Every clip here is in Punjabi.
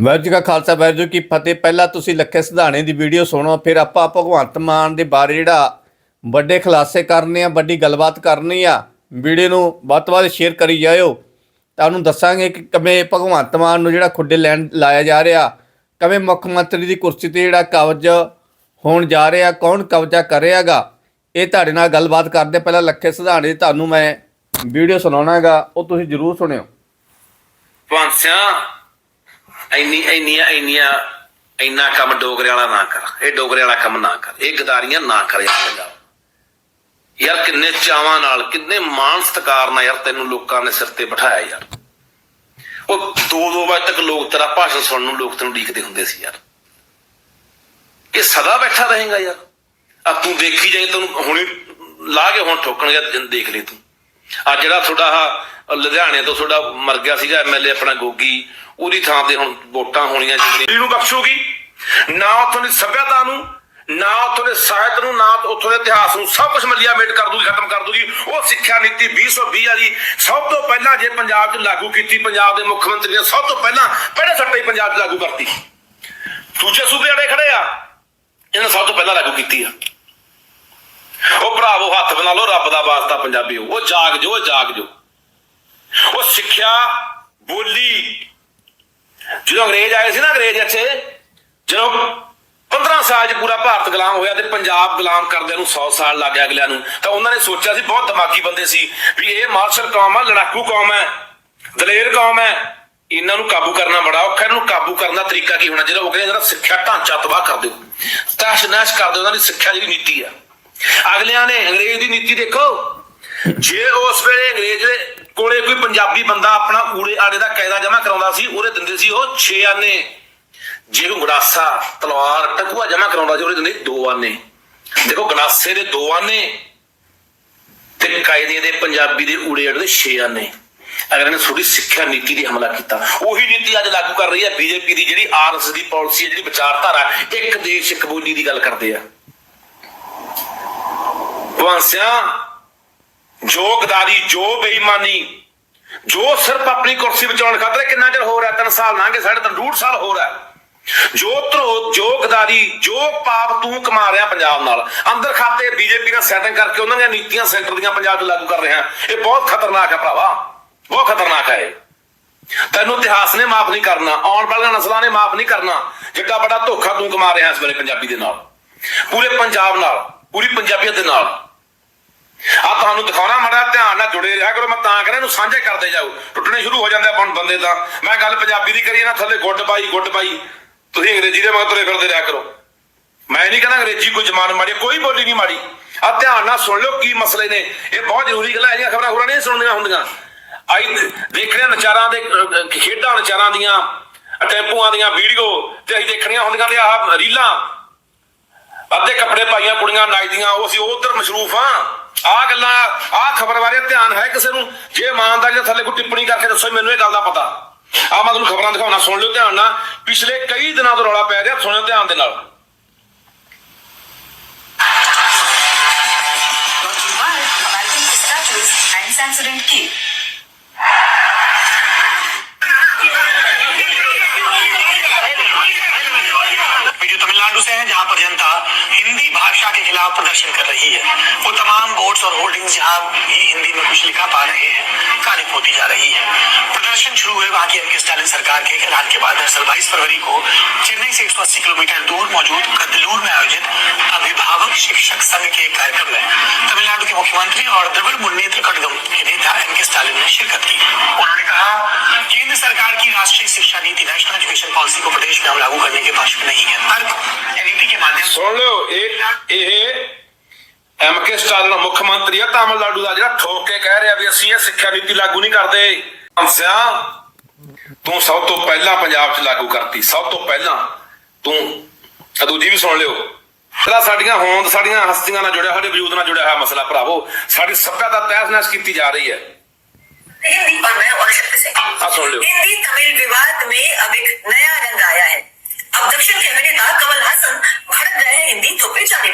ਵਾਹਿਗੁਰੂ ਜੀ ਕਾ ਖਾਲਸਾ, ਵਾਹਿਗੁਰੂ ਜੀ ਕੀ ਫਤਿਹ। ਪਹਿਲਾਂ ਤੁਸੀਂ ਲੱਖੇ ਸਿਧਾਣੇ ਦੀ ਵੀਡੀਓ ਸੁਣੋ, ਫਿਰ ਆਪਾਂ ਭਗਵੰਤ ਮਾਨ ਦੇ ਬਾਰੇ ਜਿਹੜਾ ਵੱਡੇ ਖੁਲਾਸੇ ਕਰਨੇ ਆ, ਵੱਡੀ ਗੱਲਬਾਤ ਕਰਨੀ ਆ, ਵੀਡੀਓ ਨੂੰ ਵੱਧ ਤੋਂ ਵੱਧ ਸ਼ੇਅਰ ਕਰੀ ਜਾਇਓ। ਤੁਹਾਨੂੰ ਦੱਸਾਂਗੇ ਕਿ ਕਿਵੇਂ ਭਗਵੰਤ ਮਾਨ ਨੂੰ ਜਿਹੜਾ ਖੁੱਡੇ ਲੈਣ ਲਾਇਆ ਜਾ ਰਿਹਾ, ਕਿਵੇਂ ਮੁੱਖ ਮੰਤਰੀ ਦੀ ਕੁਰਸੀ ਤੇ ਜਿਹੜਾ ਕਬਜ਼ ਹੋਣ ਜਾ ਰਿਹਾ, ਕੌਣ ਕਬਜ਼ਾ ਕਰ ਰਿਹਾਗਾ ਇਹ ਤੁਹਾਡੇ ਨਾਲ ਗੱਲਬਾਤ ਕਰਦੇ ਪਹਿਲਾਂ ਲੱਖੇ ਸਿਧਾਣੇ ਦੀ ਤੁਹਾਨੂੰ ਮੈਂ ਵੀਡੀਓ ਸੁਣਾਉਣਾਗਾ ਉਹ ਤੁਸੀਂ ਜ਼ਰੂਰ ਸੁਣਿਓ। ਭਾਂਸਿਆਂ ਇੰਨੀ, ਇੰਨੀਆਂ ਇੰਨੀਆਂ, ਇੰਨਾ ਕੰਮ ਡੋਗਰੇ ਵਾਲਾ ਨਾ ਕਰ। ਇਹ ਡੋਗਰੇ ਵਾਲਾ ਕੰਮ ਨਾ ਕਰ। ਇਹ ਗਦਾਰੀਆਂ ਨਾ ਕਰ ਯਾਰ ਪੰਜਾਬ ਯਾਰ ਕਿੰਨੇ ਚਾਵਾਂ ਨਾਲ, ਕਿੰਨੇ ਮਾਣ ਸਤਿਕਾਰ ਨਾਲ ਯਾਰ ਤੈਨੂੰ ਲੋਕਾਂ ਨੇ ਸਿਰ ਤੇ ਬਿਠਾਇਆ ਯਾਰ। ਉਹ ਦੋ ਦੋ ਵਜੇ ਤੱਕ ਲੋਕ ਤੇਰਾ ਭਾਸ਼ਣ ਸੁਣਨ ਨੂੰ ਲੋਕ ਤੈਨੂੰ ਉਡੀਕਦੇ ਹੁੰਦੇ ਸੀ ਯਾਰ। ਇਹ ਸਦਾ ਬੈਠਾ ਰਹੇਗਾ ਯਾਰ। ਆ ਤੂੰ ਦੇਖੀ ਜਾਏ ਤੈਨੂੰ ਹੁਣੇ ਲਾ ਕੇ ਹੁਣ ਠੋਕਣ ਗਿਆ ਦੇਖ ਲਈ ਤੂੰ। ਆ ਜਿਹੜਾ ਤੁਹਾਡਾ ਆ ਲੁਧਿਆਣੇ ਤੋਂ ਤੁਹਾਡਾ ਮਰ ਗਿਆ ਸੀਗਾ ਐਮਐਲਏ ਆਪਣਾ ਗੋਗੀ, ਉਹਦੀ ਥਾਂ ਤੇ ਹੁਣ ਵੋਟਾਂ ਹੋਣੀਆਂ ਜਿੰਨੀ ਨੂੰ ਬਖਸ਼ੂਗੀ ਨਾ ਉੱਥੋਂ ਦੀ ਸੱਭਿਅਤਾ ਨੂੰ, ਨਾ ਉੱਥੋਂ ਦੇ ਸਾਹਿਤ ਨੂੰ, ਨਾ ਉੱਥੋਂ ਦੇ ਇਤਿਹਾਸ ਨੂੰ, ਸਭ ਕੁਝ ਮੱਲਿਆ ਮੇਟ ਕਰ ਦੂਗੀ, ਖਤਮ ਕਰ ਦੂਗੀ। ਉਹ ਸਿੱਖਿਆ ਨੀਤੀ 2020 ਵਾਲੀ ਸਭ ਤੋਂ ਪਹਿਲਾਂ ਜੇ ਪੰਜਾਬ 'ਚ ਲਾਗੂ ਕੀਤੀ, ਪੰਜਾਬ ਦੇ ਮੁੱਖ ਮੰਤਰੀ ਨੇ ਸਭ ਤੋਂ ਪਹਿਲਾਂ ਪਹਿਲੇ ਸੱਟੇ ਪੰਜਾਬ 'ਚ ਲਾਗੂ ਕਰਤੀ। ਦੂਜੇ ਸੂਬੇ ਅੜੇ ਖੜੇ ਆ, ਇਹਨਾਂ ਸਭ ਤੋਂ ਪਹਿਲਾਂ ਲਾਗੂ ਕੀਤੀ ਆ। ਉਹ ਭਰਾਵੋ ਹੱਥ ਬਣਾ ਲਓ, ਰੱਬ ਦਾ ਵਾਸਤਾ ਪੰਜਾਬੀਓ ਉਹ ਜਾਗ ਜੋ ਜਾਗ ਜੋ ਉਹ ਸਿੱਖਿਆ ਬੋਲੀ। ਜਦੋਂ ਅੰਗਰੇਜ਼ ਆਏ ਸੀ ਨਾ ਅੰਗਰੇਜ਼ ਇੱਥੇ, ਜਦੋਂ 15 ਸਾਲ ਚ ਪੂਰਾ ਭਾਰਤ ਗੁਲਾਮ ਹੋਇਆ ਤੇ ਪੰਜਾਬ ਗੁਲਾਮ ਕਰਦਿਆਂ ਨੂੰ 100 ਸਾਲ ਲੱਗ ਗਿਆ ਅਗਲਿਆਂ ਨੂੰ, ਤਾਂ ਉਹਨਾਂ ਨੇ ਸੋਚਿਆ ਸੀ ਬਹੁਤ ਦਿਮਾਗੀ ਬੰਦੇ ਸੀ ਵੀ ਇਹ ਮਾਰਸ਼ਲ ਕੌਮ ਆ, ਲੜਾਕੂ ਕੌਮ ਹੈ, ਦਲੇਰ ਕੌਮ ਹੈ। ਇਹਨਾਂ ਨੂੰ ਕਾਬੂ ਕਰਨਾ ਬੜਾ ਔਖਾ, ਇਹਨਾਂ ਨੂੰ ਕਾਬੂ ਕਰਨ ਦਾ ਤਰੀਕਾ ਕੀ ਹੋਣਾ? ਜਿਹੜਾ ਉਹ ਕਹਿੰਦੇ ਜਿਹੜਾ ਸਿੱਖਿਆ ਢਾਂਚਾ ਤਬਾਹ ਕਰ ਦਿਓ। ਤਹਿਸ਼ ਨਹਿਸ਼ ਕਰ ਦਿਓ ਉਹਨਾਂ ਦੀ ਸਿੱਖਿਆ ਜਿਹੜੀ ਨੀਤੀ ਆ। ਅਗਲਿਆਂ ਨੇ ਅੰਗਰੇਜ਼ ਦੀ ਨੀਤੀ ਦੇਖੋ। ਜੇ ਉਸ ਵੇਲੇ ਅੰਗਰੇਜ਼ ਦੇ ਕੋਲੇ ਕੋਈ ਪੰਜਾਬੀ ਬੰਦਾ ਆਪਣਾ ਊੜੇ ਆੜੇ ਦਾ ਕਾਇਦਾ ਜਮ੍ਹਾਂ ਕਰਾਉਂਦਾ ਸੀ, ਉਹਦੇ ਦਿੰਦੇ ਸੀ ਉਹ 6 ਆਨੇ। ਜੇ ਉਹ ਗੜਾਸਾ, ਤਲਵਾਰ, ਟਕੂਆ ਜਮ੍ਹਾਂ ਕਰਾਉਂਦਾ ਸੀ, ਉਹਦੇ ਦਿੰਦੇ ਸੀ ਦੋ ਆਨੇ। ਦੇਖੋ ਗੜਾਸੇ ਦੇ ਦੋ ਆਨੇ ਤੇ ਕਾਇਦੇ ਦੇ ਪੰਜਾਬੀ ਦੇ ਊੜੇ ਆੜੇ ਦੇ 6 ਆਨੇ। ਅਗਰ ਨੇ ਥੋੜੀ ਸਿੱਖਿਆ ਨੀਤੀ ਦੀ ਹਮਲਾ ਕੀਤਾ। ਉਹੀ ਨੀਤੀ ਅੱਜ ਲਾਗੂ ਕਰ ਰਹੀ ਹੈ ਬੀਜੇਪੀ ਦੀ ਜਿਹੜੀ ਆਰਐਸ ਦੀ ਪਾਲਿਸੀ ਹੈ, ਜਿਹੜੀ ਵਿਚਾਰਧਾਰਾ ਇੱਕ ਦੇਸ਼, ਇੱਕ ਬੋਲੀ ਦੀ ਗੱਲ ਕਰਦੇ ਆ। ਵਾਂਸਿਆਂ ਜੋ ਗਦਾਰੀ ਜੋ ਬੇਈਮਾਨੀ, ਜੋ ਸਿਰਫ ਆਪਣੀ ਕੁਰਸੀ ਬਚਾਉਣ ਖਾਤਰ ਕਿੰਨਾ ਚਿਰ ਹੋ ਰਿਹਾ 3 ਸਾਲ ਲੰਘ ਗਏ, ਸਾਡੇ ਸਾਲ ਹੋ ਰਿਹਾ। ਜੋ ਧਰੋ ਜੋ ਗਦਾਰੀ ਜੋ ਪਾਪ ਤੂੰ ਕਮਾ ਰਿਹਾ ਪੰਜਾਬ ਨਾਲ, ਅੰਦਰ ਖਾਤੇ ਬੀਜੇਪੀ ਨਾਲ ਸੈਟਿੰਗ ਕਰਕੇ ਉਹਨਾਂ ਦੀਆਂ ਨੀਤੀਆਂ ਸੈਂਟਰ ਦੀਆਂ ਪੰਜਾਬ 'ਚ ਲਾਗੂ ਕਰ ਰਿਹਾ। ਇਹ ਬਹੁਤ ਖਤਰਨਾਕ ਹੈ ਭਰਾਵਾ, ਬਹੁਤ ਖਤਰਨਾਕ ਹੈ ਇਹ। ਤੈਨੂੰ ਇਤਿਹਾਸ ਨੇ ਮਾਫ ਨਹੀਂ ਕਰਨਾ, ਆਉਣ ਵਾਲੀਆਂ ਨਸਲਾਂ ਨੇ ਮਾਫ ਨਹੀਂ ਕਰਨਾ, ਜਿੱਡਾ ਬੜਾ ਧੋਖਾ ਤੂੰ ਕਮਾ ਰਿਹਾ ਇਸ ਵੇਲੇ ਪੰਜਾਬੀ ਦੇ ਨਾਲ। ਪੂਰੇ ਪੰਜਾਬ ਨਾਲ, ਪੂਰੀ ਪੰਜਾਬੀਅਤ ਦੇ ਨਾਲ। ਆ ਤੁਹਾਨੂੰ ਦਿਖਾਉਣਾ ਮੜਾ ਧਿਆਨ ਨਾਲ ਜੁੜੇ ਰਿਹਾ ਕਰੋ, ਮੈਂ ਤਾਂ ਕਹਿੰਦਾ ਇਹਨੂੰ ਸਾਂਝੇ ਕਰਦੇ ਜਾਓ। ਟੁੱਟਣੇ ਸ਼ੁਰੂ ਹੋ ਜਾਂਦੇ ਆ ਬੰਦੇ ਤਾਂ। ਮੈਂ ਗੱਲ ਪੰਜਾਬੀ ਦੀ ਕਰੀ ਨਾ, ਥੱਲੇ ਗੁੱਡ ਬਾਈ ਗੁੱਡ ਬਾਈ। ਤੁਸੀਂ ਅੰਗਰੇਜ਼ੀ ਦੇ ਮਗਰ ਤੁਰੇ ਫਿਰਦੇ ਰਿਹਾ ਕਰੋ। ਮੈਂ ਨਹੀਂ ਕਹਿੰਦਾ ਅੰਗਰੇਜ਼ੀ ਕੋਈ ਜ਼ਮਾਨ ਮਾੜੀ, ਕੋਈ ਬੋਲੀ ਨਹੀਂ ਮਾੜੀ। ਆ ਧਿਆਨ ਨਾਲ ਸੁਣ ਲਓ ਕੀ ਮਸਲੇ ਨੇ। ਇਹ ਬਹੁਤ ਜ਼ਰੂਰੀ ਗੱਲਾਂ ਹੈ ਖਬਰਾਂ ਖਬਰਾਂ ਨਹੀਂ ਸੁਣਨੀਆਂ ਹੁੰਦੀਆਂ। ਆਈ ਦੇਖਣੇ ਨਚਾਰਾਂ ਦੇ ਖੇਡਾਂ ਨਚਾਰਾਂ ਦੀਆਂ, ਟੈਂਪੂਆਂ ਦੀਆਂ ਵੀਡੀਓ ਤੇ ਅਸੀਂ ਦੇਖਣੀਆਂ ਹੁੰਦੀਆਂ ਤੇ ਆਹ ਰੀਲਾਂ। ਅੱਧੇ ਕੱਪੜੇ ਪਾਈਆਂ ਕੁੜੀਆਂ ਨੱਚਦੀਆਂ ਉਹ ਅਸੀਂ ਉਧਰ ਮਸ਼ਰੂਫ ਆ ਆ ਗੱਲਾਂ ਆ ਖਬਰ ਬਾਰੇ ਧਿਆਨ ਹੈ ਕਿਸੇ ਨੂੰ? ਜੇ ਇਮਾਨਦਾਰੀ ਨਾਲ ਥੱਲੇ ਕੋਈ ਟਿੱਪਣੀ ਕਰਕੇ ਦੱਸੋ ਮੈਨੂੰ ਇਹ ਗੱਲ ਦਾ ਪਤਾ। ਆ ਮੈਂ ਤੁਹਾਨੂੰ ਖਬਰਾਂ ਦਿਖਾਉਣਾ, ਸੁਣ ਲਿਓ ਧਿਆਨ ਨਾਲ। ਪਿਛਲੇ ਕਈ ਦਿਨਾਂ ਤੋਂ ਰੌਲਾ ਪੈ ਰਿਹਾ, ਸੁਣਿਓ ਧਿਆਨ ਦੇ ਨਾਲ। Brought Key. जो तमिलनाडु से हैं जहां पर जनता हिंदी भाषा के खिलाफ प्रदर्शन कर रही है वो तमाम बोर्ड्स और होर्डिंग्स जहां भी हिंदी में कुछ लिखा पा रहे हैं कालिक होती जा रही है प्रदर्शन शुरू हुए वहां की एम के स्टालिन सरकार के ऐलान के बाद दरअसल बाईस फरवरी को चेन्नई से 180 किलोमीटर दूर मौजूद कदलूर में आयोजित अभिभावक शिक्षक संघ के एक कार्यक्रम में तमिलनाडु के मुख्यमंत्री और द्रविड़ मुन्नेत्र कड़गम के नेता एम के स्टालिन ने शिरकत की उन्होंने कहा केंद्र सरकार की राष्ट्रीय शिक्षा नीति नेशनल एजुकेशन पॉलिसी को प्रदेश में अब लागू करने के पक्ष में नहीं है तर्क नीति के माध्यम से ਸੁਣ ਲਿਓ ਇਹ ਇਹ ਐਮ ਕੇ ਸਟਾਲਿਨ ਮੁੱਖ ਮੰਤਰੀ ਆ ਤਾਮਿਲਨਾਡੂ ਦਾ ਜਿਹੜਾ ਠੋਕ ਕੇ ਕਹਿ ਰਿਹਾ ਵੀ ਅਸੀਂ ਇਹ ਸਿੱਖਿਆ ਨੀਤੀ ਲਾਗੂ ਨਹੀਂ ਕਰਦੇ ਹੰਸਿਆ ਤੂੰ ਸਭ ਤੋਂ ਪਹਿਲਾਂ ਪੰਜਾਬ 'ਚ ਲਾਗੂ ਕਰਤੀ ਸਭ ਤੋਂ ਪਹਿਲਾਂ ਤੂੰ ਆ ਦੂਜੀ ਵੀ ਸੁਣ ਲਿਓ ਪਹਿਲਾਂ ਸਾਡੀਆਂ ਹੋਂਦ ਸਾਡੀਆਂ ਹਸਤੀਆਂ ਨਾਲ ਜੁੜਿਆ ਸਾਡੇ ਵਜੂਦ ਨਾਲ ਜੁੜਿਆ ਹੋਇਆ ਮਸਲਾ ਭਰਾਵੋ ਸਾਡੀ ਸੱਭਿਆ ਦਾ ਤਹਿਸ ਨਹਿਸ ਕੀਤੀ ਜਾ ਰਹੀ ਹੈ हिंदी और मैं और शब्द से हाँ, सुन लो। हिंदी तमिल विवाद में अब एक नया रंग आया है अब दक्षिण के अभिनेता कमल हासन भड़क गए हैं हिंदी थोपे जाने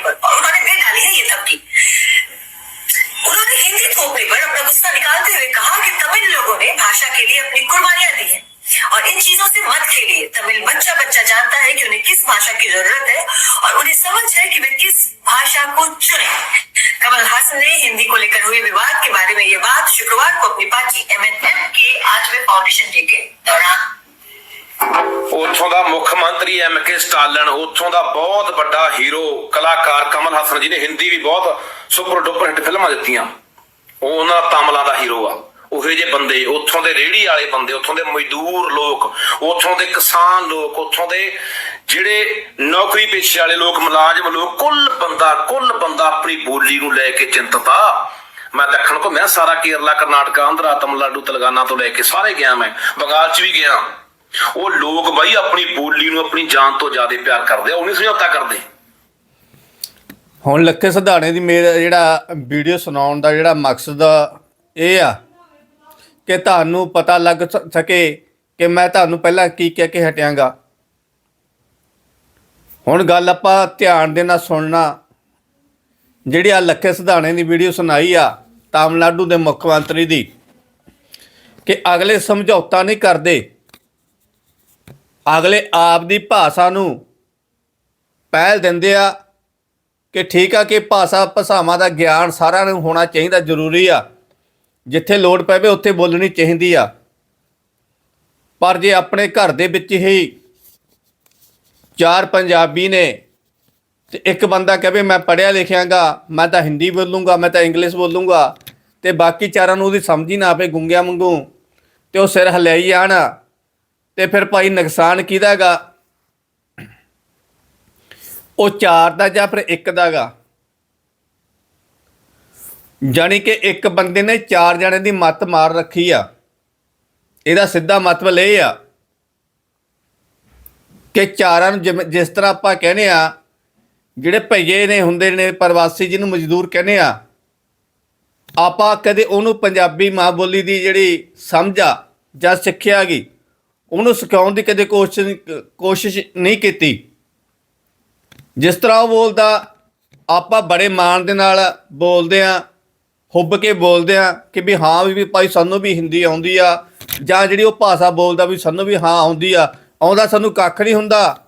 भाषा की जरूरत है और उन्हें समझ है कि वे किस भाषा को चुने कमल हासन ने हिंदी को लेकर हुए विवाद के बारे में ये बात शुक्रवार को अपनी पार्टी एमएनएम के आठवें फाउंडेशन डे के दौरान ਉੱਥੋਂ ਦਾ ਮੁੱਖ ਮੰਤਰੀ ਐਮ ਕੇ ਸਟਾਲਨ ਉੱਥੋਂ ਦਾ ਬਹੁਤ ਵੱਡਾ ਹੀਰੋ ਕਲਾਕਾਰ ਕਮਲ ਹਸਨ ਜੀ ਨੇ ਹਿੰਦੀ ਵੀ ਬਹੁਤ ਸੁਪਰ ਡੁਪਰ ਹਿੱਟ ਫਿਲਮਾਂ ਦਿੱਤੀਆਂ ਉਹ ਉਹਨਾਂ ਦਾ ਤਮਲਾ ਦਾ ਹੀਰੋ ਆ ਉਹੇ ਜੇ ਬੰਦੇ ਉੱਥੋਂ ਦੇ ਰੇੜੀ ਵਾਲੇ ਬੰਦੇ ਉੱਥੋਂ ਦੇ ਮਜ਼ਦੂਰ ਲੋਕ ਉੱਥੋਂ ਦੇ ਕਿਸਾਨ ਲੋਕ ਉੱਥੋਂ ਦੇ ਜਿਹੜੇ ਨੌਕਰੀ ਪੇਸ਼ੇ ਵਾਲੇ ਲੋਕ, ਮੁਲਾਜ਼ਮ ਲੋਕ, ਕੁੱਲ ਬੰਦਾ ਕੁੱਲ ਬੰਦਾ ਆਪਣੀ ਬੋਲੀ ਨੂੰ ਲੈ ਕੇ ਚਿੰਤਤ ਆ ਮੈਂ ਦੱਖਣ ਘੁੰਮਿਆ, ਸਾਰਾ ਕੇਰਲਾ, ਕਰਨਾਟਕਾ, ਆਂਧਰਾ, ਤਮਿਲਨਾਡੂ, ਤੇਲੰਗਾਨਾ ਤੋਂ ਲੈ ਕੇ ਸਾਰੇ ਗਿਆ ਮੈਂ। ਬੰਗਾਲ 'ਚ ਵੀ ਗਿਆ। ਉਹ ਲੋਕ ਬਾਈ ਆਪਣੀ ਬੋਲੀ ਨੂੰ, ਆਪਣੀ ਜਾਨ ਤੋਂ ਜ਼ਿਆਦਾ ਪਿਆਰ ਕਰਦੇ ਆ, ਉਹ ਨਹੀਂ ਸਮਝੌਤਾ ਕਰਦੇ। ਹੁਣ ਲੱਖੇ ਸਿਧਾਣੇ ਦੀ ਮੇਰਾ, ਜਿਹੜਾ ਵੀਡੀਓ ਸੁਣਾਉਣ ਦਾ ਜਿਹੜਾ ਮਕਸਦ ਇਹ ਆ ਕਿ ਤੁਹਾਨੂੰ ਪਤਾ ਲੱਗ ਸਕੇ ਕਿ ਮੈਂ ਤੁਹਾਨੂੰ ਪਹਿਲਾਂ ਕੀ ਕਹਿ ਕੇ ਹਟਿਆਂਗਾ। ਹੁਣ ਗੱਲ ਆਪਾਂ ਧਿਆਨ ਦੇ ਨਾਲ ਸੁਣਨਾ। ਜਿਹੜੀ ਆ ਲੱਖੇ ਸਿਧਾਣੇ ਦੀ ਵੀਡੀਓ ਸੁਣਾਈ ਆ, ਤਾਮਿਲਨਾਡੂ ਦੇ ਮੁੱਖ ਮੰਤਰੀ ਦੀ, ਕਿ ਅਗਲੇ ਸਮਝੌਤਾ ਨਹੀਂ ਕਰਦੇ। ਅਗਲੇ ਆਪ ਦੀ ਭਾਸ਼ਾ ਨੂੰ ਪਹਿਲ ਦਿੰਦੇ ਆ ਕਿ ਠੀਕ ਆ ਕਿ ਭਾਸ਼ਾ ਭਾਸ਼ਾਵਾਂ ਦਾ ਗਿਆਨ ਸਾਰਿਆਂ ਨੂੰ ਹੋਣਾ ਚਾਹੀਦਾ, ਜ਼ਰੂਰੀ ਆ। ਜਿੱਥੇ ਲੋੜ ਪਵੇ ਉੱਥੇ ਬੋਲਣੀ ਚਾਹੀਦੀ ਆ। ਪਰ ਜੇ ਆਪਣੇ ਘਰ ਦੇ ਵਿੱਚ ਹੀ ਚਾਰ ਪੰਜਾਬੀ ਨੇ ਤੇ ਇੱਕ ਬੰਦਾ ਕਹੇ ਮੈਂ ਪੜਿਆ ਲਿਖਿਆਗਾ ਮੈਂ ਤਾਂ ਹਿੰਦੀ ਬੋਲੂੰਗਾ, ਮੈਂ ਤਾਂ ਇੰਗਲਿਸ਼ ਬੋਲੂੰਗਾ, ਤੇ ਬਾਕੀ ਚਾਰਾਂ ਨੂੰ ਉਹਦੀ ਸਮਝ ਹੀ ਨਾ ਆਵੇ ਗੁੰਗਿਆਂ ਵਾਂਗੂ, ਤੇ ਉਹ ਸਿਰ ਹਲਾਈ ਜਾਣ, ਤੇ ਫਿਰ ਭਾਈ ਨੁਕਸਾਨ ਕਿਹਦਾ ਹੈਗਾ ਉਹ ਚਾਰ ਦਾ ਜਾਂ ਫਿਰ ਇੱਕ ਦਾਗਾ ਜਾਣੀ ਕਿ ਇੱਕ ਬੰਦੇ ਨੇ ਚਾਰ ਜਣੇ ਦੀ ਮੱਤ ਮਾਰ ਰੱਖੀ ਆ। ਇਹਦਾ ਸਿੱਧਾ ਮਤਲਬ ਇਹ ਆ ਕਿ ਚਾਰਾਂ ਨੂੰ ਜਿਸ ਤਰ੍ਹਾਂ ਆਪਾਂ ਕਹਿੰਦੇ ਆ, ਜਿਹੜੇ ਭਈਏ ਨੇ, ਹੁੰਦੇ ਨੇ, ਪ੍ਰਵਾਸੀ ਜਿਹਨੂੰ ਮਜ਼ਦੂਰ ਕਹਿੰਦੇ ਆ, ਆਪਾਂ ਕਦੇ ਉਹਨੂੰ ਪੰਜਾਬੀ ਮਾਂ ਬੋਲੀ ਦੀ ਜਿਹੜੀ ਸਮਝ ਆ ਜਾਂ ਸਿੱਖਿਆ ਗਈ ਉਹਨੂੰ ਸਿਖਾਉਣ ਦੀ ਕਦੇ ਕੋਸ਼ਿਸ਼ ਕੋਸ਼ਿਸ਼ ਨਹੀਂ ਕੀਤੀ। ਜਿਸ ਤਰ੍ਹਾਂ ਉਹ ਬੋਲਦਾ, ਆਪਾਂ ਬੜੇ ਮਾਣ ਦੇ ਨਾਲ ਬੋਲਦੇ ਆ, ਹੁੱਬ ਕੇ ਬੋਲਦੇ ਆ ਕਿ ਵੀ ਹਾਂ ਵੀ ਭਾਈ ਸਾਨੂੰ ਵੀ ਹਿੰਦੀ ਆਉਂਦੀ ਆ, ਜਾਂ ਜਿਹੜੀ ਉਹ ਭਾਸ਼ਾ ਬੋਲਦਾ ਵੀ ਸਾਨੂੰ ਵੀ ਹਾਂ ਆਉਂਦੀ ਆ ਆਉਂਦਾ ਸਾਨੂੰ ਕੱਖ ਨਹੀਂ ਹੁੰਦਾ।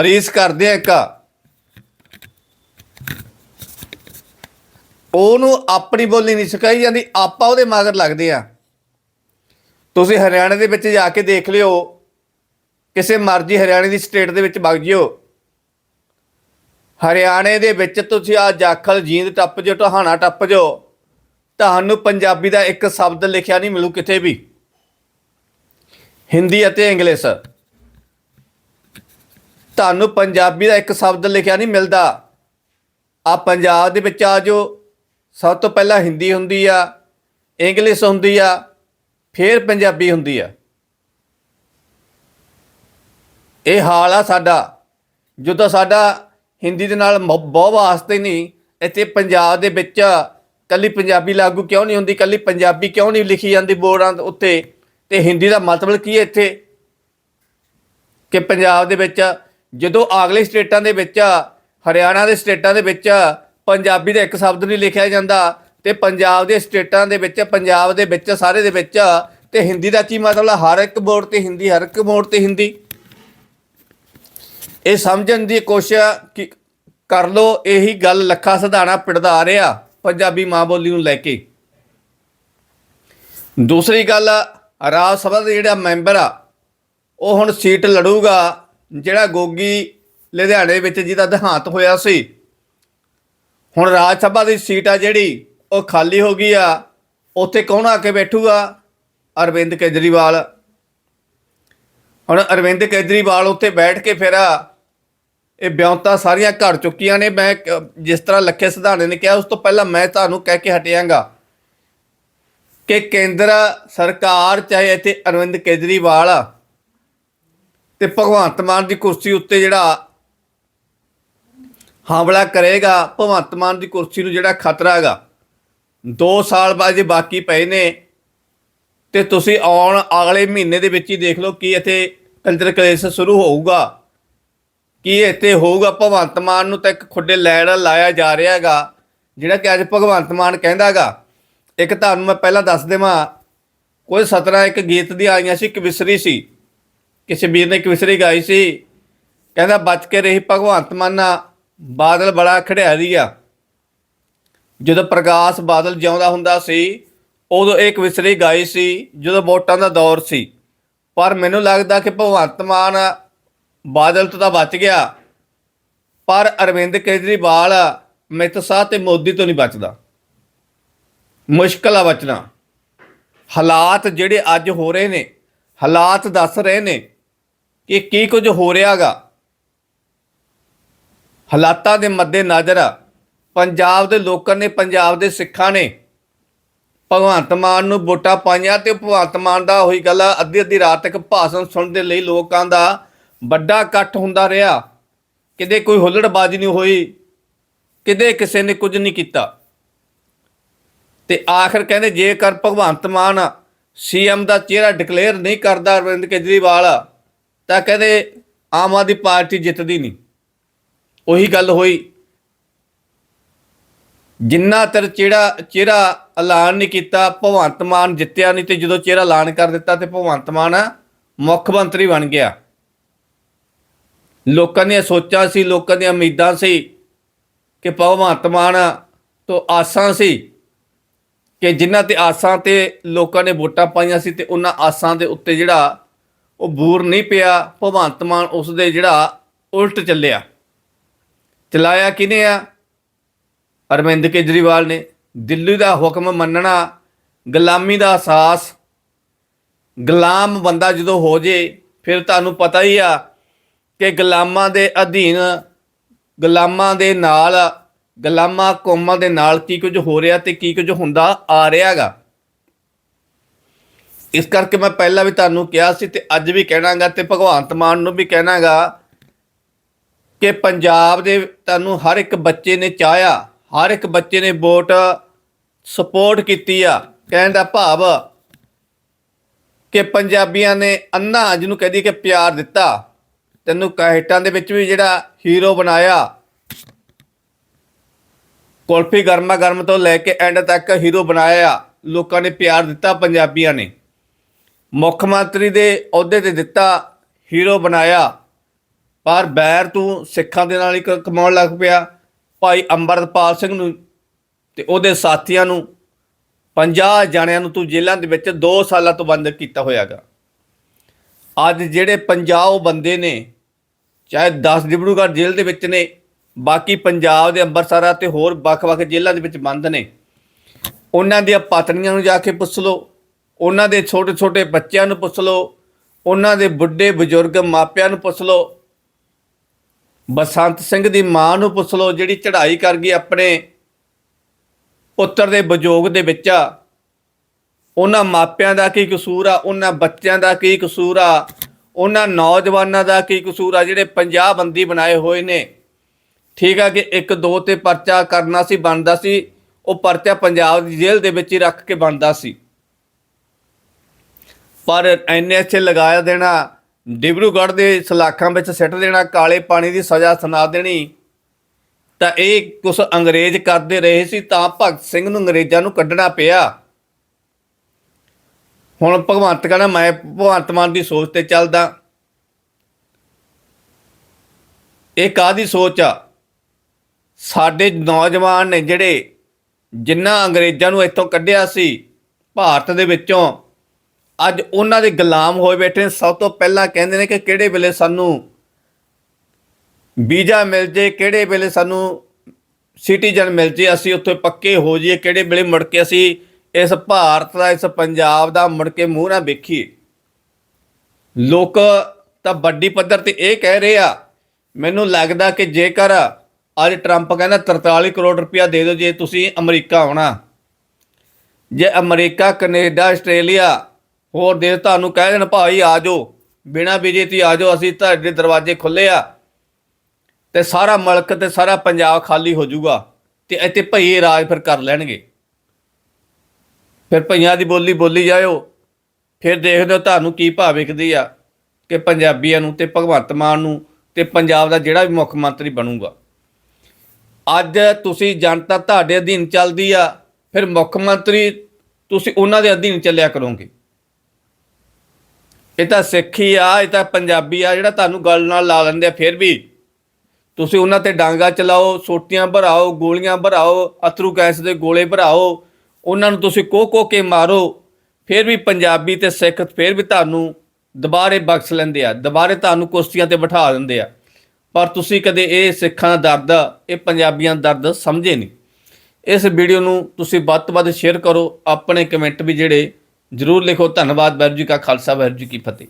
ਅਰੀਸ ਕਰਦੇ ਆ ਇੱਕ। ਉਹਨੂੰ ਆਪਣੀ ਬੋਲੀ ਨਹੀਂ ਸਿਖਾਈ ਜਾਂਦੀ, ਆਪਾਂ ਉਹਦੇ ਮਗਰ ਲੱਗਦੇ ਆ। ਤੁਸੀਂ ਹਰਿਆਣੇ ਦੇ ਵਿੱਚ ਜਾ ਕੇ ਦੇਖ ਲਿਓ। ਕਿਸੇ ਮਰਜ਼ੀ ਹਰਿਆਣੇ ਦੀ ਸਟੇਟ ਦੇ ਵਿੱਚ ਵਗ ਜਿਓ। ਹਰਿਆਣੇ ਦੇ ਵਿੱਚ ਤੁਸੀਂ ਆ ਜਾਖਲ, ਜੀਂਦ ਟੱਪ ਜੋ ਟਹਾਣਾ ਟੱਪ ਜੋ ਤੁਹਾਨੂੰ ਪੰਜਾਬੀ ਦਾ ਇੱਕ ਸ਼ਬਦ ਲਿਖਿਆ ਨਹੀਂ ਮਿਲੂ ਕਿਤੇ ਵੀ। ਹਿੰਦੀ ਅਤੇ ਇੰਗਲਿਸ਼। ਤੁਹਾਨੂੰ ਪੰਜਾਬੀ ਦਾ ਇੱਕ ਸ਼ਬਦ ਲਿਖਿਆ ਨਹੀਂ ਮਿਲਦਾ। ਆ ਪੰਜਾਬ ਦੇ ਵਿੱਚ ਆ ਜੋ ਸਭ ਤੋਂ ਪਹਿਲਾਂ ਹਿੰਦੀ ਹੁੰਦੀ ਆ, ਇੰਗਲਿਸ਼ ਹੁੰਦੀ ਆ, ਫਿਰ ਪੰਜਾਬੀ ਹੁੰਦੀ ਆ। ਇਹ ਹਾਲ ਆ ਸਾਡਾ। ਜਦੋਂ ਸਾਡਾ ਹਿੰਦੀ ਦੇ ਨਾਲ ਮ- ਬਹੁ ਵਾਸਤੇ ਨਹੀਂ, ਇੱਥੇ ਪੰਜਾਬ ਦੇ ਵਿੱਚ ਕੱਲੀ ਪੰਜਾਬੀ ਲਾਗੂ ਕਿਉਂ ਨਹੀਂ ਹੁੰਦੀ? ਕੱਲੀ ਪੰਜਾਬੀ ਕਿਉਂ ਨਹੀਂ ਲਿਖੀ ਜਾਂਦੀ ਬੋਰਡਾਂ ਦੇ ਉੱਤੇ? ਤੇ ਹਿੰਦੀ ਦਾ ਮਤਲਬ ਕੀ ਹੈ ਇੱਥੇ? ਕਿ ਪੰਜਾਬ ਦੇ ਵਿੱਚ ਜਦੋਂ ਅਗਲੇ ਸਟੇਟਾਂ ਦੇ ਵਿੱਚ, ਹਰਿਆਣਾ ਦੇ ਸਟੇਟਾਂ ਦੇ ਵਿੱਚ ਪੰਜਾਬੀ ਦਾ ਇੱਕ ਸ਼ਬਦ ਨਹੀਂ ਲਿਖਿਆ ਜਾਂਦਾ ਤੇ ਪੰਜਾਬ ਦੇ ਸਟੇਟਾਂ ਦੇ ਵਿੱਚ, ਪੰਜਾਬ ਦੇ ਵਿੱਚ ਸਾਰੇ ਦੇ ਵਿੱਚ ਤੇ ਹਿੰਦੀ ਦਾ ਕੀ ਮਤਲਬ ਹਰ ਇੱਕ ਬੋਰਡ ਤੇ ਹਿੰਦੀ, ਹਰ ਇੱਕ ਬੋਰਡ ਤੇ ਹਿੰਦੀ। ਇਹ ਸਮਝਣ ਦੀ ਕੋਸ਼ਿਸ਼ ਕੀ- ਕਰ ਲੋ ਇਹੀ ਗੱਲ ਲੱਖਾ ਸਿਧਾਣਾ ਪਿੜਦਾ ਰਿਹਾ ਪੰਜਾਬੀ ਮਾਂ ਬੋਲੀ ਨੂੰ ਲੈ ਕੇ। ਦੂਸਰੀ ਗੱਲ ਰਾਜ ਸਭਾ ਦਾ ਜਿਹੜਾ ਮੈਂਬਰ ਆ, ਉਹ ਹੁਣ ਸੀਟ ਲੜੂਗਾ, ਜਿਹੜਾ ਗੋਗੀ ਲੁਧਿਆਣੇ ਵਿੱਚ ਜਿਹਦਾ ਦੇਹਾਂਤ ਹੋਇਆ ਸੀ। ਹੁਣ ਰਾਜ ਸਭਾ ਦੀ ਸੀਟ ਆ ਜਿਹੜੀ, ਉਹ ਖਾਲੀ ਹੋ ਗਈ ਆ। ਉੱਥੇ ਕੌਣ ਆ ਕੇ ਬੈਠੂਗਾ? ਅਰਵਿੰਦ ਕੇਜਰੀਵਾਲ। ਹੁਣ ਅਰਵਿੰਦ ਕੇਜਰੀਵਾਲ ਉੱਥੇ ਬੈਠ ਕੇ ਫਿਰ ਇਹ ਬਿਉਂਤਾਂ ਸਾਰੀਆਂ ਘੜ ਚੁੱਕੀਆਂ ਨੇ। ਮੈਂ ਜਿਸ ਤਰ੍ਹਾਂ ਲੱਖੇ ਸਿਧਾਣੇ ਨੇ ਕਿਹਾ, ਉਸ ਤੋਂ ਪਹਿਲਾਂ ਮੈਂ ਤੁਹਾਨੂੰ ਕਹਿ ਕੇ ਹਟਿਆਂਗਾ। ਕਿ ਕੇਂਦਰ ਸਰਕਾਰ, ਚਾਹੇ ਇੱਥੇ ਅਰਵਿੰਦ ਕੇਜਰੀਵਾਲ ਆ, ਤੇ ਭਗਵੰਤ ਮਾਨ ਦੀ ਕੁਰਸੀ ਉੱਤੇ ਜਿਹੜਾ ਹਮਲਾ ਕਰੇਗਾ, ਭਗਵੰਤ ਮਾਨ ਦੀ ਕੁਰਸੀ ਨੂੰ ਜਿਹੜਾ ਖਤਰਾ ਹੈਗਾ 2 ਸਾਲ ਬਾਅਦ ਜੇ ਬਾਕੀ ਪਏ ਨੇ, ਤੇ ਤੁਸੀਂ ਆਉਣ ਅਗਲੇ ਮਹੀਨੇ ਦੇ ਵਿੱਚ ਹੀ ਦੇਖ ਲਓ ਕੀ ਇੱਥੇ ਕੰਜਰ ਕਲੇਸ਼ ਸ਼ੁਰੂ ਹੋਊਗਾ। ਕੀ ਇੱਥੇ ਹੋਊਗਾ, ਭਗਵੰਤ ਮਾਨ ਨੂੰ ਤਾਂ ਇੱਕ ਖੁੱਡੇ ਲੈਣ ਲਾਇਆ ਜਾ ਰਿਹਾ ਹੈਗਾ, ਜਿਹੜਾ ਕਿ ਅੱਜ ਭਗਵੰਤ ਮਾਨ ਕਹਿੰਦਾਗਾ ਇੱਕ ਤੁਹਾਨੂੰ ਮੈਂ ਪਹਿਲਾਂ ਦੱਸ ਦੇਵਾਂ, ਕੋਈ ਸਤਰਾ ਇੱਕ ਗੀਤ ਦੀ ਆਈਆਂ ਸੀ ਕਵਿਸਰੀ ਸੀ। ਕਿਸੇ ਵੀਰ ਨੇ ਕਵਿਸਰੀ ਗਾਈ ਸੀ। ਕਹਿੰਦਾ, ਬਚ ਕੇ ਰਹੀ ਭਗਵੰਤ ਮਾਨਾ ਬਾਦਲ ਬੜਾ ਖੜਿਆਰੀ ਆ। ਜਦੋਂ ਪ੍ਰਕਾਸ਼ ਬਾਦਲ ਜਿਉਂਦਾ ਹੁੰਦਾ ਸੀ, ਉਦੋਂ ਇਹ ਕਵਿਸਰੀ ਗਾਈ ਸੀ, ਜਦੋਂ ਵੋਟਾਂ ਦਾ ਦੌਰ ਸੀ। ਪਰ ਮੈਨੂੰ ਲੱਗਦਾ ਕਿ ਭਗਵੰਤ ਮਾਨ ਬਾਦਲ ਤੋਂ ਤਾਂ ਬਚ ਗਿਆ। ਪਰ ਅਰਵਿੰਦ ਕੇਜਰੀਵਾਲ ਅਮਿਤ ਸ਼ਾਹ ਤੇ ਮੋਦੀ ਤੋਂ ਨਹੀਂ ਬਚਦਾ। ਮੁਸ਼ਕਲ ਆ ਬਚਣਾ। ਹਾਲਾਤ ਜਿਹੜੇ ਅੱਜ ਹੋ ਰਹੇ ਨੇ, ਹਾਲਾਤ ਦੱਸ ਰਹੇ ਨੇ ਕਿ ਕੀ ਕੁਝ ਹੋ ਰਿਹਾਗਾ। ਹਾਲਾਤਾਂ ਦੇ ਮੱਦੇ ਨਜ਼ਰ ਪੰਜਾਬ ਦੇ ਲੋਕਾਂ ਨੇ, ਪੰਜਾਬ ਦੇ ਸਿੱਖਾਂ ਨੇ ਭਗਵੰਤ ਮਾਨ ਨੂੰ ਵੋਟਾਂ ਪਾਈਆਂ ਤੇ ਭਗਵੰਤ ਮਾਨ ਦਾ ਉਹੀ ਗੱਲ ਅੱਧੀ ਅੱਧੀ ਰਾਤ ਤੱਕ ਭਾਸ਼ਣ ਸੁਣਨ ਦੇ ਲਈ ਲੋਕਾਂ ਦਾ ਵੱਡਾ ਇਕੱਠ ਹੁੰਦਾ ਰਿਹਾ। ਕਿਤੇ ਕੋਈ ਹੁੱਲੜਬਾਜ਼ੀ ਨਹੀਂ ਹੋਈ, ਕਿਤੇ ਕਿਸੇ ਨੇ ਕੁਝ ਨਹੀਂ ਕੀਤਾ। ਤੇ ਆਖਰ ਕਹਿੰਦੇ, ਜੇਕਰ ਭਗਵੰਤ ਮਾਨ ਸੀਐਮ ਦਾ ਚਿਹਰਾ ਡਿਕਲੇਅਰ ਨਹੀਂ ਕਰਦਾ ਅਰਵਿੰਦ ਕੇਜਰੀਵਾਲ, ਤਾਂ ਕਹਿੰਦੇ ਆਮ ਆਦਮੀ ਪਾਰਟੀ ਜਿੱਤਦੀ ਨਹੀਂ। ਉਹੀ ਗੱਲ ਹੋਈ। ਜਿੰਨਾ ਤਰ ਚਿਹਰਾ ਚਿਹਰਾ ਐਲਾਨ ਨਹੀਂ ਕੀਤਾ, ਭਗਵੰਤ ਮਾਨ ਜਿੱਤਿਆ ਨਹੀਂ ਤੇ ਜਦੋਂ ਚਿਹਰਾ ਐਲਾਨ ਕਰ ਦਿੱਤਾ ਤੇ ਭਗਵੰਤ ਮਾਨ ਮੁੱਖ ਮੰਤਰੀ ਬਣ ਗਿਆ। ਲੋਕਾਂ ਦੀਆਂ ਸੋਚਾਂ ਸੀ, ਲੋਕਾਂ ਦੀਆਂ ਉਮੀਦਾਂ ਸੀ ਕਿ ਭਗਵੰਤ ਮਾਨ ਤੋਂ ਆਸਾਂ ਸੀ। ਕਿ ਜਿਨ੍ਹਾਂ ਤੇ ਆਸਾਂ ਤੇ ਲੋਕਾਂ ਨੇ ਵੋਟਾਂ ਪਾਈਆਂ ਸੀ ਤੇ ਉਹਨਾਂ ਆਸਾਂ ਦੇ ਉੱਤੇ ਜਿਹੜਾ ਉਹ ਬੂਰ ਨਹੀਂ ਪਿਆ, ਭਗਵੰਤ ਮਾਨ ਉਸ ਦੇ ਜਿਹੜਾ ਉਲਟ ਚੱਲਿਆ। ਚਲਾਇਆ ਕਿਨੇ ਆ? ਅਰਵਿੰਦ ਕੇਜਰੀਵਾਲ ਨੇ। ਦਿੱਲੀ ਦਾ ਹੁਕਮ ਮੰਨਣਾ, ਗੁਲਾਮੀ ਦਾ ਅਹਿਸਾਸ। ਗੁਲਾਮ ਬੰਦਾ ਜਦੋਂ ਹੋ ਜੇ, ਫਿਰ ਤੁਹਾਨੂੰ ਪਤਾ ਹੀ ਆ ਕਿ ਗੁਲਾਮਾਂ ਦੇ ਅਧੀਨ, ਗੁਲਾਮਾਂ ਦੇ ਨਾਲ ਗੁਲਾਮਾਂ ਕੌਮਾਂ ਦੇ ਨਾਲ ਕੀ ਕੁਝ ਹੋ ਰਿਹਾ ਤੇ ਕੀ ਕੁਝ ਹੁੰਦਾ ਆ ਰਿਹਾਗਾ ਇਸ ਕਰਕੇ ਮੈਂ ਪਹਿਲਾਂ ਵੀ ਤੁਹਾਨੂੰ ਕਿਹਾ ਸੀ ਤੇ ਅੱਜ ਵੀ ਕਹਿਣਾਗਾ ਤੇ ਭਗਵੰਤ ਮਾਨ ਨੂੰ ਵੀ ਕਹਿਣਾਗਾ ਕਿ ਪੰਜਾਬ ਦੇ ਤੁਹਾਨੂੰ ਹਰ ਇੱਕ ਬੱਚੇ ਨੇ ਚਾਹਿਆ, ਹਰ ਇੱਕ ਬੱਚੇ ਨੇ ਵੋਟ ਸਪੋਰਟ ਕੀਤੀ ਆ। ਕਹਿਣ ਦਾ ਭਾਵ ਕਿ ਪੰਜਾਬੀਆਂ ਨੇ ਅੰਨਾ ਜਿਹਨੂੰ ਕਹਦੀ ਕਿ ਪਿਆਰ ਦਿੱਤਾ। ਤੈਨੂੰ ਕਾਹਟਾਂ ਦੇ ਵਿੱਚ ਵੀ ਜਿਹੜਾ ਹੀਰੋ ਬਣਾਇਆ ਕੁਲਫੀ ਗਰਮਾ ਗਰਮ ਤੋਂ ਲੈ ਕੇ ਐਂਡ ਤੱਕ ਹੀਰੋ ਬਣਾਇਆ। ਲੋਕਾਂ ਨੇ ਪਿਆਰ ਦਿੱਤਾ, ਪੰਜਾਬੀਆਂ ਨੇ। ਮੁੱਖ ਮੰਤਰੀ ਦੇ ਅਹੁਦੇ ਤੇ ਦਿੱਤਾ, ਹੀਰੋ ਬਣਾਇਆ। ਪਰ ਬੈਰ ਤੂੰ ਸਿੱਖਾਂ ਦੇ ਨਾਲ ਹੀ ਕਮਾਉਣ ਲੱਗ ਪਿਆ। ਭਾਈ ਅੰਮ੍ਰਿਤਪਾਲ ਸਿੰਘ ਨੂੰ ਤੇ ਉਹਦੇ ਸਾਥੀਆਂ ਨੂੰ। 50 ਜਾਣਿਆਂ ਨੂੰ ਤੂੰ ਜੇਲ੍ਹਾਂ ਦੇ ਵਿੱਚ 2 ਸਾਲਾਂ ਤੋਂ ਬੰਦ ਕੀਤਾ ਹੋਇਆਗਾ। ਅੱਜ ਜਿਹੜੇ 50 ਬੰਦੇ ਨੇ, ਚਾਹੇ 10 ਡਿਬੜੂਗੜ੍ਹ ਜੇਲ੍ਹ ਦੇ ਵਿੱਚ ਨੇ ਬਾਕੀ ਪੰਜਾਬ ਦੇ ਅੰਮ੍ਰਿਤਸਰ ਤੇ ਹੋਰ ਵੱਖ-ਵੱਖ ਜ਼ਿਲ੍ਹਿਆਂ ਦੇ ਵਿੱਚ ਬੰਦ ਨੇ। ਉਹਨਾਂ ਦੀਆਂ ਪਤਨੀਆਂ ਨੂੰ ਜਾ ਕੇ ਪੁੱਛ ਲਓ, ਉਹਨਾਂ ਦੇ ਛੋਟੇ-ਛੋਟੇ ਬੱਚਿਆਂ ਨੂੰ ਪੁੱਛ ਲਓ, ਉਹਨਾਂ ਦੇ ਬੁੱਢੇ ਬਜ਼ੁਰਗ ਮਾਪਿਆਂ ਨੂੰ ਪੁੱਛ ਲਓ, ਬਸੰਤ ਸਿੰਘ ਦੀ ਮਾਂ ਨੂੰ ਪੁੱਛ ਲਓ, ਜਿਹੜੀ ਚੜ੍ਹਾਈ ਕਰ ਗਈ ਆਪਣੇ ਪੁੱਤਰ ਦੇ ਵਿਜੋਗ ਦੇ ਵਿੱਚ ਆ। ਉਹਨਾਂ ਮਾਪਿਆਂ ਦਾ ਕੀ ਕਸੂਰ ਆ, ਉਹਨਾਂ ਬੱਚਿਆਂ ਦਾ ਕੀ ਕਸੂਰ ਆ, ਉਹਨਾਂ ਨੌਜਵਾਨਾਂ ਦਾ ਕੀ ਕਸੂਰ ਆ, ਜਿਹੜੇ 50 ਬੰਦੀ ਬਣਾਏ ਹੋਏ ਨੇ। ਠੀਕ ਆ ਕਿ ਇੱਕ ਦੋ ਤੇ ਪਰਚਾ ਕਰਨਾ ਸੀ, ਬਣਦਾ ਸੀ, ਉਹ ਪਰਚਾ ਪੰਜਾਬ ਦੀ ਜੇਲ੍ਹ ਦੇ ਵਿੱਚ ਹੀ ਰੱਖ ਕੇ ਬਣਦਾ ਸੀ। ਪਰ ਐਨੇ ਅੱਛੇ ਲਗਾਇਆ ਦੇਣਾ, ਡਿਬਰੂਗੜ੍ਹ ਦੇ ਸਲਾਖਾਂ ਵਿੱਚ ਸਿੱਟ ਦੇਣਾ, ਕਾਲੇ ਪਾਣੀ ਦੀ ਸਜ਼ਾ ਸੁਣਾ ਦੇਣੀ, ਤਾਂ ਇਹ ਕੁਝ ਅੰਗਰੇਜ਼ ਕਰਦੇ ਰਹੇ ਸੀ, ਤਾਂ ਭਗਤ ਸਿੰਘ ਨੂੰ ਅੰਗਰੇਜ਼ਾਂ ਨੂੰ ਕੱਢਣਾ ਪਿਆ। ਹੁਣ ਭਗਵੰਤ ਕਹਿੰਦਾ ਮੈਂ ਭਗਵੰਤ ਮਾਨ ਦੀ ਸੋਚ ਤੇ ਚੱਲਦਾ। ਇਹ ਕਾਦੀ ਸੋਚ ਆ? ਸਾਡੇ ਨੌਜਵਾਨ ਨੇ ਜਿਹੜੇ ਜਿਨ੍ਹਾਂ ਅੰਗਰੇਜ਼ਾਂ ਨੂੰ ਇੱਥੋਂ ਕੱਢਿਆ ਸੀ, ਭਾਰਤ ਦੇ ਵਿੱਚੋਂ, ਅੱਜ ਉਹਨਾਂ ਦੇ ਗੁਲਾਮ ਹੋਏ ਬੈਠੇ ਨੇ। ਸਭ ਤੋਂ ਪਹਿਲਾਂ ਕਹਿੰਦੇ ਨੇ ਕਿ ਕਿਹੜੇ ਵੇਲੇ ਸਾਨੂੰ ਵੀਜ਼ਾ ਮਿਲ ਜੇ, ਕਿਹੜੇ ਵੇਲੇ ਸਾਨੂੰ ਸਿਟੀਜ਼ਨ ਮਿਲ ਜੇ, ਅਸੀਂ ਉੱਥੇ ਪੱਕੇ ਹੋ ਜਾਈਏ, ਕਿਹੜੇ ਵੇਲੇ ਮੁੜ ਕੇ ਅਸੀਂ ਇਸ ਭਾਰਤ ਦਾ, ਇਸ ਪੰਜਾਬ ਦਾ ਮੁੜ ਕੇ ਮੂੰਹ ਨਾ ਵੇਖੀਏ। ਲੋਕ ਤਾਂ ਵੱਡੀ ਪੱਧਰ ਤੇ ਇਹ ਕਹਿ ਰਹੇ ਆ, ਮੈਨੂੰ ਲੱਗਦਾ ਕਿ ਜੇਕਰ ਅੱਜ ਟਰੰਪ ਕਹਿੰਦਾ 43 ਕਰੋੜ ਰੁਪਇਆ ਦੇ ਦਿਓ ਜੇ ਤੁਸੀਂ ਅਮਰੀਕਾ ਆਉਣਾ। ਜੇ ਅਮਰੀਕਾ, ਕੈਨੇਡਾ, ਆਸਟ੍ਰੇਲੀਆ ਹੋਰ ਦੇਸ਼ ਤੁਹਾਨੂੰ ਕਹਿ ਦੇਣ, ਭਾਈ ਆ ਜਾਓ, ਬਿਨਾ ਵੀਜ਼ੇ ਤੇ ਆ ਜਾਓ, ਅਸੀਂ ਤੁਹਾਡੇ ਦਰਵਾਜ਼ੇ ਖੁੱਲੇ ਆ ਤੇ ਸਾਰਾ ਮੁਲਕ ਤੇ ਸਾਰਾ ਪੰਜਾਬ ਖਾਲੀ ਹੋ ਜਾਊਗਾ ਤੇ ਇੱਥੇ ਭਈ ਰਾਜ ਫਿਰ ਕਰ ਲੈਣਗੇ। ਫਿਰ ਭਈਆਂ ਦੀ ਬੋਲੀ ਬੋਲੀ ਜਾਇਓ, ਫਿਰ ਦੇਖਦੇ ਹੋ ਤੁਹਾਨੂੰ ਕੀ ਭਾਅ ਵਿਕਦੀ ਆ ਕਿ ਪੰਜਾਬੀਆਂ ਨੂੰ ਤੇ ਭਗਵੰਤ ਮਾਨ ਨੂੰ ਤੇ ਪੰਜਾਬ ਦਾ ਜਿਹੜਾ ਵੀ ਮੁੱਖ ਮੰਤਰੀ ਬਣੂਗਾ। ਅੱਜ ਤੁਸੀਂ ਜਨਤਾ ਤੁਹਾਡੇ ਅਧੀਨ ਚੱਲਦੀ ਆ, ਫਿਰ ਮੁੱਖ ਮੰਤਰੀ ਤੁਸੀਂ ਉਹਨਾਂ ਦੇ ਅਧੀਨ ਚੱਲਿਆ ਕਰੋਗੇ। ਇਹ ਤਾਂ ਸਿੱਖੀ ਆ, ਇਹ ਤਾਂ ਪੰਜਾਬੀ ਆ, ਜਿਹੜਾ ਤੁਹਾਨੂੰ ਗੱਲ ਨਾਲ ਲਾ ਲੈਂਦੇ ਆ, ਫਿਰ ਵੀ ਤੁਸੀਂ ਉਹਨਾਂ ਤੇ ਡਾਂਗਾ ਚਲਾਓ, ਸੋਟੀਆਂ ਭਰਾਓ, ਗੋਲੀਆਂ ਭਰਾਓ, ਅਥਰੂ ਗੈਸ ਦੇ ਗੋਲੇ ਭਰਾਓ, ਉਹਨਾਂ ਨੂੰ ਤੁਸੀਂ ਕੋਹ ਕੋਹ ਕੇ ਮਾਰੋ, ਫਿਰ ਵੀ ਪੰਜਾਬੀ ਤੇ ਸਿੱਖ, ਫਿਰ ਵੀ ਤੁਹਾਨੂੰ ਦੁਬਾਰੇ ਬਖਸ਼ ਲੈਂਦੇ ਆ, ਦੁਬਾਰੇ ਤੁਹਾਨੂੰ ਕੁਸ਼ਤੀਆਂ ਤੇ ਬਿਠਾ ਦਿੰਦੇ ਆ। ਪਰ ਤੁਸੀਂ ਕਦੇ ਇਹ ਸਿੱਖਾਂ ਦਾ ਦਰਦ, ਇਹ ਪੰਜਾਬੀਆਂ ਦਾ ਦਰਦ ਸਮਝੇ ਨਹੀਂ। ਇਸ ਵੀਡੀਓ ਨੂੰ ਤੁਸੀਂ ਵੱਧ ਤੋਂ ਵੱਧ ਸ਼ੇਅਰ ਕਰੋ। ਆਪਣੇ ਕਮੈਂਟ ਵੀ ਜਿਹੜੇ ਜਰੂਰ ਲਿਖੋ। ਧੰਨਵਾਦ, ਵਾਹਿਗੁਰੂ ਜੀ ਕਾ ਖਾਲਸਾ, ਵਾਹਿਗੁਰੂ ਜੀ ਕੀ ਫਤਿਹ।